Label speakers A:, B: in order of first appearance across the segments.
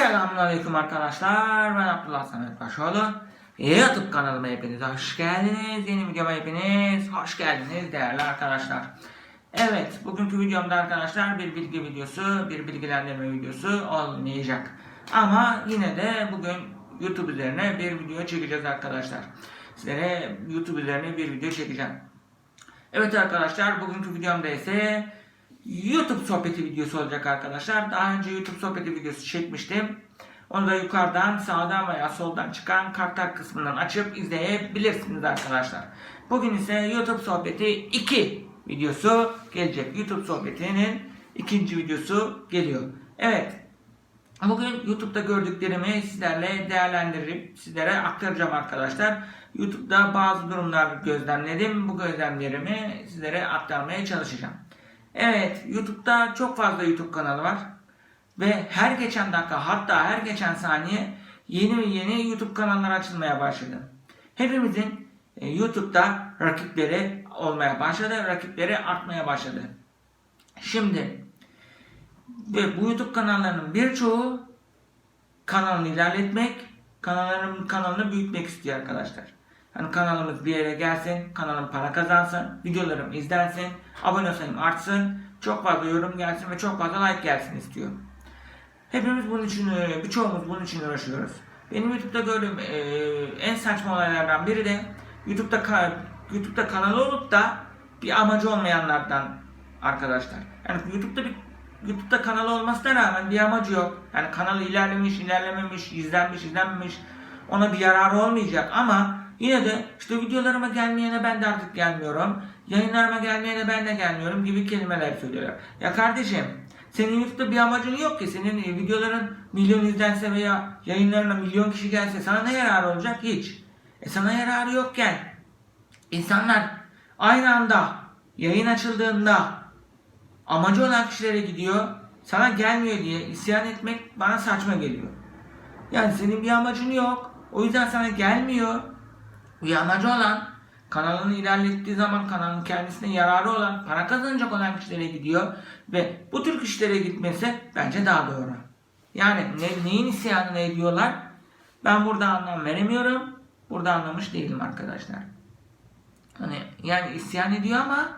A: Selamünaleyküm arkadaşlar. Ben Abdullah Samet Başoğlu. YouTube kanalıma hepiniz hoş geldiniz. Yeni videoma hepiniz hoş geldiniz değerli arkadaşlar. Evet, bugünkü videomda arkadaşlar bir bilgi videosu, bir bilgilendirme videosu olmayacak. Ama yine de bugün YouTube üzerine bir video çekeceğiz arkadaşlar. Sizlere YouTube üzerine bir video çekeceğim. Evet arkadaşlar bugünkü videomda ise YouTube sohbeti videosu olacak arkadaşlar. Daha önce YouTube sohbeti videosu çekmiştim. Onu da yukarıdan sağdan veya soldan çıkan kartlar kısmından açıp izleyebilirsiniz arkadaşlar. Bugün ise YouTube sohbeti 2 videosu gelecek. YouTube sohbetinin ikinci videosu geliyor. Evet. Bugün YouTube'da gördüklerimi sizlerle değerlendirip sizlere aktaracağım arkadaşlar. YouTube'da bazı durumlar gözlemledim. Bu gözlemlerimi sizlere aktarmaya çalışacağım. Evet, YouTube'da çok fazla YouTube kanalı var. Ve her geçen dakika hatta her geçen saniye yeni ve yeni YouTube kanallar açılmaya başladı. Hepimizin e, YouTube'da rakipleri olmaya başladı, rakipleri artmaya başladı. Şimdi ve bu YouTube kanallarının birçoğu kanalını ilerletmek, kanalların kanalını büyütmek istiyor arkadaşlar. Hani kanalımız bir yere gelsin, kanalım para kazansın, videolarım izlensin, abone sayım artsın, çok fazla yorum gelsin ve çok fazla like gelsin istiyor. Hepimiz bunun için, e, birçoğumuz bunun için uğraşıyoruz. Benim YouTube'da gördüğüm e, en saçma olaylardan biri de YouTube'da ka- YouTube'da kanalı olup da bir amacı olmayanlardan arkadaşlar. Yani YouTube'da bir YouTube'da kanalı olmasına rağmen bir amacı yok. Yani kanalı ilerlemiş, ilerlememiş, izlenmiş, izlenmemiş. Ona bir yararı olmayacak ama yine de işte videolarıma gelmeyene ben de artık gelmiyorum. Yayınlarıma gelmeyene ben de gelmiyorum gibi kelimeler söylüyorlar. Ya kardeşim senin YouTube'da bir amacın yok ki. Senin e, videoların milyon izlense veya yayınlarına milyon kişi gelse sana ne yararı olacak? Hiç. E sana yararı yokken insanlar aynı anda yayın açıldığında amacı olan kişilere gidiyor. Sana gelmiyor diye isyan etmek bana saçma geliyor. Yani senin bir amacın yok. O yüzden sana gelmiyor. Bir amacı olan kanalını ilerlettiği zaman kanalın kendisine yararı olan, para kazanacak olan kişilere gidiyor ve bu tür kişilere gitmesi bence daha doğru. Yani ne, neyin isyanını ediyorlar? Ben burada anlam veremiyorum. Burada anlamış değilim arkadaşlar. Hani yani isyan ediyor ama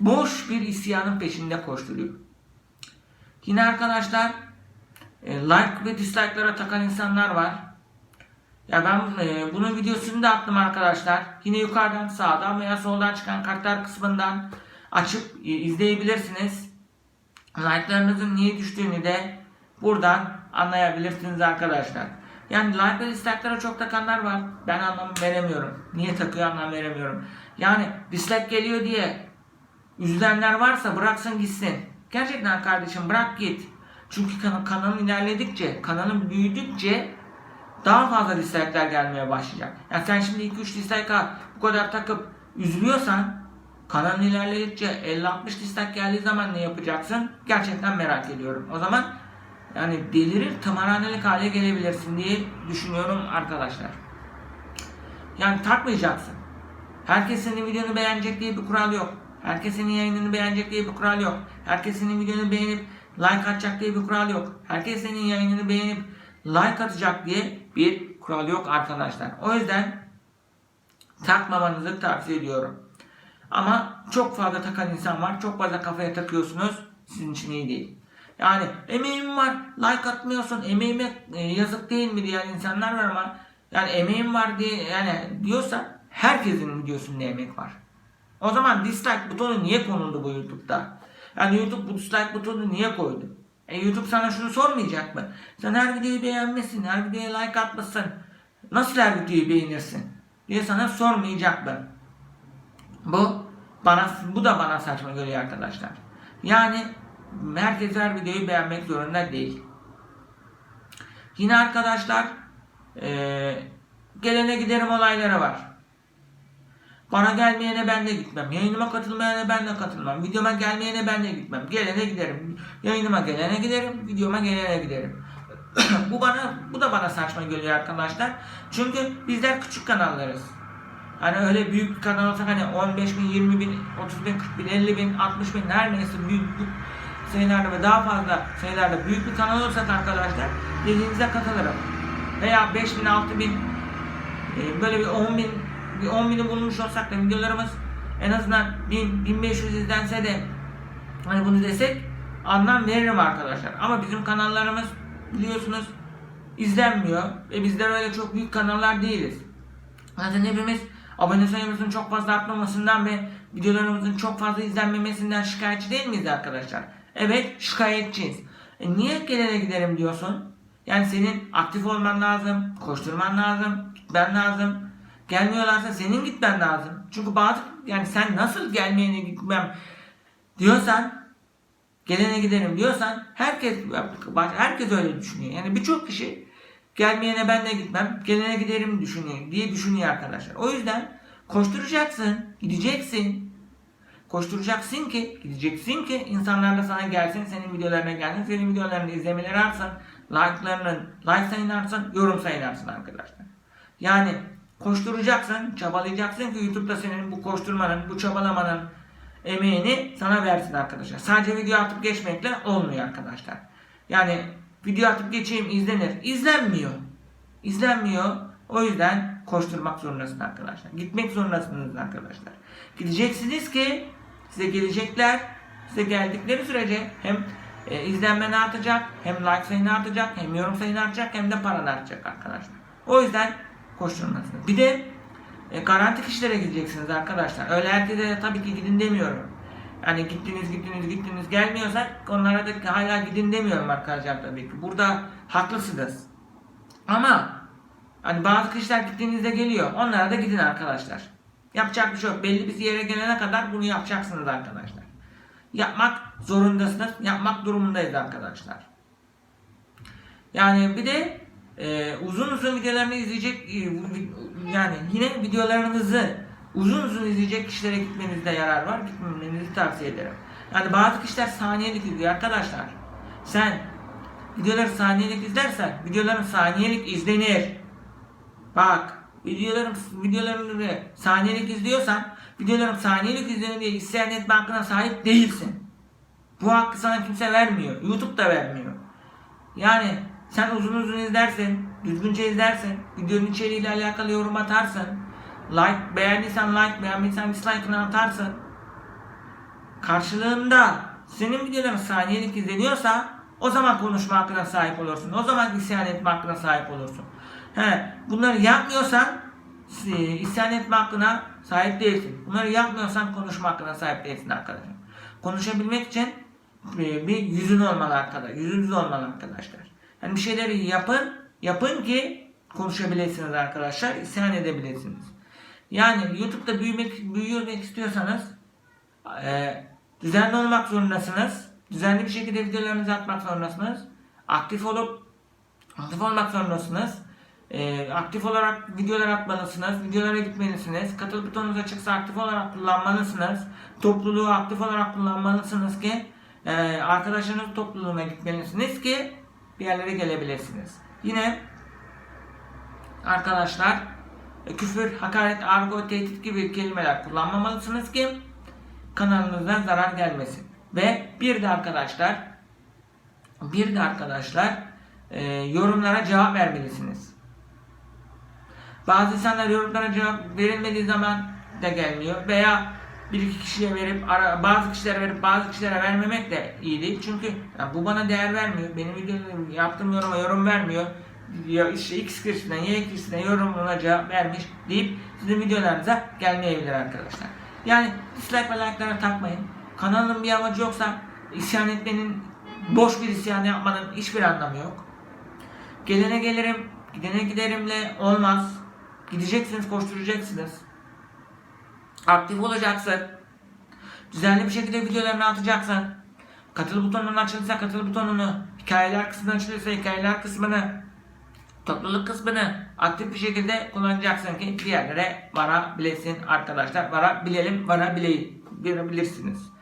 A: boş bir isyanın peşinde koşturuyor. Yine arkadaşlar e, like ve dislike'lara takan insanlar var. Ya ben e, bunun videosunu da attım arkadaşlar. Yine yukarıdan sağdan veya soldan çıkan kartlar kısmından açıp e, izleyebilirsiniz. Like'larınızın niye düştüğünü de buradan anlayabilirsiniz arkadaşlar. Yani like ve dislike'lara çok takanlar var. Ben anlam veremiyorum. Niye takıyor anlam veremiyorum. Yani dislike geliyor diye üzülenler varsa bıraksın gitsin. Gerçekten kardeşim bırak git. Çünkü kan- kanalın ilerledikçe, kanalın büyüdükçe daha fazla dislike'ler gelmeye başlayacak. Yani sen şimdi 2-3 dislike'a bu kadar takıp üzülüyorsan kanalın ilerledikçe 50-60 dislike geldiği zaman ne yapacaksın? Gerçekten merak ediyorum. O zaman yani delirir tımarhanelik hale gelebilirsin diye düşünüyorum arkadaşlar. Yani takmayacaksın. Herkes senin videonu beğenecek diye bir kural yok. Herkes senin yayınını beğenecek diye bir kural yok. Herkes senin videonu beğenip like atacak diye bir kural yok. Herkes senin yayınını beğenip like atacak diye bir kural yok arkadaşlar. O yüzden takmamanızı tavsiye ediyorum. Ama çok fazla takan insan var. Çok fazla kafaya takıyorsunuz. Sizin için iyi değil. Yani emeğim var, like atmıyorsun, emeğime e, yazık değil mi diyen insanlar var ama yani emeğim var diye yani diyorsa herkesin videosunda emek var. O zaman dislike butonu niye konuldu bu YouTube'da? Yani YouTube bu dislike butonu niye koydu? E YouTube sana şunu sormayacak mı? Sen her videoyu beğenmesin, her videoya like atmasın. Nasıl her videoyu beğenirsin? diye sana sormayacak mı? Bu bana bu da bana saçma geliyor arkadaşlar. Yani herkes her videoyu beğenmek zorunda değil. Yine arkadaşlar eee, gelene giderim olayları var. Bana gelmeyene ben de gitmem. Yayınıma katılmayana ben de katılmam. Videoma gelmeyene ben de gitmem. Gelene giderim. Yayınıma gelene giderim. Videoma gelene giderim. bu bana bu da bana saçma geliyor arkadaşlar. Çünkü bizler küçük kanallarız. Hani öyle büyük bir kanal olsak hani 15 bin, 20 bin, 30 bin, 40 bin, 50 bin, 60 bin her neyse büyük, sayılarda ve daha fazla sayılarda büyük bir kanal olursak arkadaşlar dediğinize katılırım. Veya 5000, 6000 e, böyle bir 10 bin bir 10 bini bulmuş olsak da videolarımız en azından 1000 1500 izlense de hani bunu desek anlam veririm arkadaşlar. Ama bizim kanallarımız biliyorsunuz izlenmiyor ve bizler öyle çok büyük kanallar değiliz. Zaten hepimiz abone sayımızın çok fazla artmamasından ve videolarımızın çok fazla izlenmemesinden şikayetçi değil miyiz arkadaşlar? Evet şikayetçiyiz. E niye gelene giderim diyorsun? Yani senin aktif olman lazım, koşturman lazım, gitmen lazım. Gelmiyorlarsa senin gitmen lazım. Çünkü bazı yani sen nasıl gelmeyene gitmem diyorsan gelene giderim diyorsan herkes herkes öyle düşünüyor. Yani birçok kişi gelmeyene ben de gitmem, gelene giderim düşünüyor diye düşünüyor arkadaşlar. O yüzden koşturacaksın, gideceksin. Koşturacaksın ki, gideceksin ki insanlar da sana gelsin, senin videolarına gelsin, senin videolarını izlemeleri artsın, like'larının, like sayın artsın, yorum sayın artsın arkadaşlar. Yani koşturacaksın, çabalayacaksın ki YouTube'da senin bu koşturmanın, bu çabalamanın emeğini sana versin arkadaşlar. Sadece video atıp geçmekle olmuyor arkadaşlar. Yani video atıp geçeyim izlenir. İzlenmiyor. İzlenmiyor. O yüzden koşturmak zorundasın arkadaşlar. Gitmek zorundasınız arkadaşlar. Gideceksiniz ki size gelecekler. Size geldikleri sürece hem e, izlenmen artacak, hem like sayın artacak, hem yorum sayın artacak, hem de paran artacak arkadaşlar. O yüzden koşturmalısınız. Bir de e, garanti kişilere gideceksiniz arkadaşlar. Öyle herkese tabii ki gidin demiyorum. Yani gittiniz gittiniz gittiniz gelmiyorsak onlara da hala gidin demiyorum arkadaşlar tabii ki. Burada haklısınız. Ama hani bazı kişiler gittiğinizde geliyor. Onlara da gidin arkadaşlar. Yapacak bir şey yok. Belli bir yere gelene kadar bunu yapacaksınız arkadaşlar. Yapmak zorundasınız. Yapmak durumundayız arkadaşlar. Yani bir de e, uzun uzun videolarını izleyecek e, yani yine videolarınızı uzun uzun izleyecek kişilere gitmenizde yarar var. Gitmenizi tavsiye ederim. Yani bazı kişiler saniyelik izliyor arkadaşlar. Sen videoları saniyelik izlersen videoların saniyelik izlenir. Bak videolarım videolarını saniyelik izliyorsan videolarım saniyelik izlenir diye isyan etme hakkına sahip değilsin. Bu hakkı sana kimse vermiyor. YouTube da vermiyor. Yani sen uzun uzun izlersin, düzgünce izlersin, videonun içeriğiyle alakalı yorum atarsın, like beğendiysen like, beğenmediysen dislike'ını atarsın. Karşılığında senin videoların saniyelik izleniyorsa o zaman konuşma hakkına sahip olursun. O zaman isyan etme hakkına sahip olursun. He, bunları yapmıyorsan e, isyan etme hakkına sahip değilsin. Bunları yapmıyorsan konuşma hakkına sahip değilsin arkadaşlar. Konuşabilmek için e, bir yüzün olmalı arkadaşlar. Yüzünüz olmalı arkadaşlar. Yani bir şeyleri yapın, yapın ki konuşabilirsiniz arkadaşlar. İsyan edebilirsiniz. Yani YouTube'da büyümek, büyümek istiyorsanız e, düzenli olmak zorundasınız. Düzenli bir şekilde videolarınızı atmak zorundasınız. Aktif olup aktif olmak zorundasınız. E, aktif olarak videolar atmalısınız. Videolara gitmelisiniz. Katıl butonunuz açıksa aktif olarak kullanmalısınız. Topluluğu aktif olarak kullanmalısınız ki e, arkadaşlarınız topluluğuna gitmelisiniz ki bir yerlere gelebilirsiniz. Yine arkadaşlar e, küfür, hakaret, argo, tehdit gibi kelimeler kullanmamalısınız ki kanalınıza zarar gelmesin. Ve bir de arkadaşlar bir de arkadaşlar e, yorumlara cevap vermelisiniz. Bazı insanlar yorumlara cevap verilmediği zaman da gelmiyor veya bir iki kişiye verip ara, bazı kişilere verip bazı kişilere vermemek de iyi değil. Çünkü ya bu bana değer vermiyor. Benim videolarım yaptığım yoruma yorum vermiyor. Ya işte X kişisinden Y kişisinden yorumuna cevap vermiş deyip sizin videolarınıza gelmeyebilir arkadaşlar. Yani dislike ve like'lara takmayın. Kanalın bir amacı yoksa isyan etmenin boş bir isyan yapmanın hiçbir anlamı yok. Gelene gelirim, gidene giderimle olmaz. Gideceksiniz, koşturacaksınız. Aktif olacaksın. Düzenli bir şekilde videolarını atacaksın. Katıl butonunun açılırsa katıl butonunu, hikayeler kısmını açılırsa hikayeler kısmını, topluluk kısmını aktif bir şekilde kullanacaksın ki bir yerlere varabilesin arkadaşlar. Varabilelim, varabileyin, varabilirsiniz.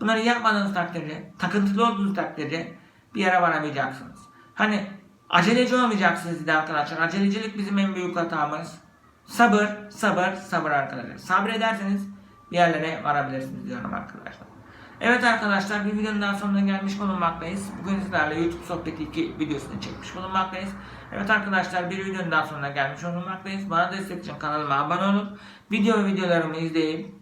A: Bunları yapmadığınız takdirde, takıntılı olduğunuz takdirde bir yere varamayacaksınız. Hani aceleci olmayacaksınız de arkadaşlar. Acelecilik bizim en büyük hatamız. Sabır, sabır, sabır arkadaşlar. Sabrederseniz bir yerlere varabilirsiniz diyorum arkadaşlar. Evet arkadaşlar bir videonun daha sonuna gelmiş bulunmaktayız. Bugün sizlerle YouTube sohbeti 2 videosunu çekmiş bulunmaktayız. Evet arkadaşlar bir videonun daha sonuna gelmiş bulunmaktayız. Bana destek için kanalıma abone olup video ve videolarımı izleyip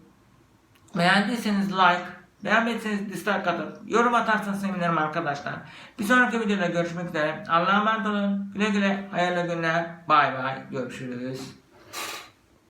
A: beğendiyseniz like, beğenmediyseniz dislike atıp yorum atarsanız sevinirim arkadaşlar. Bir sonraki videoda görüşmek üzere. Allah'a emanet olun. Güle güle. Hayırlı günler. Bay bay. Görüşürüz.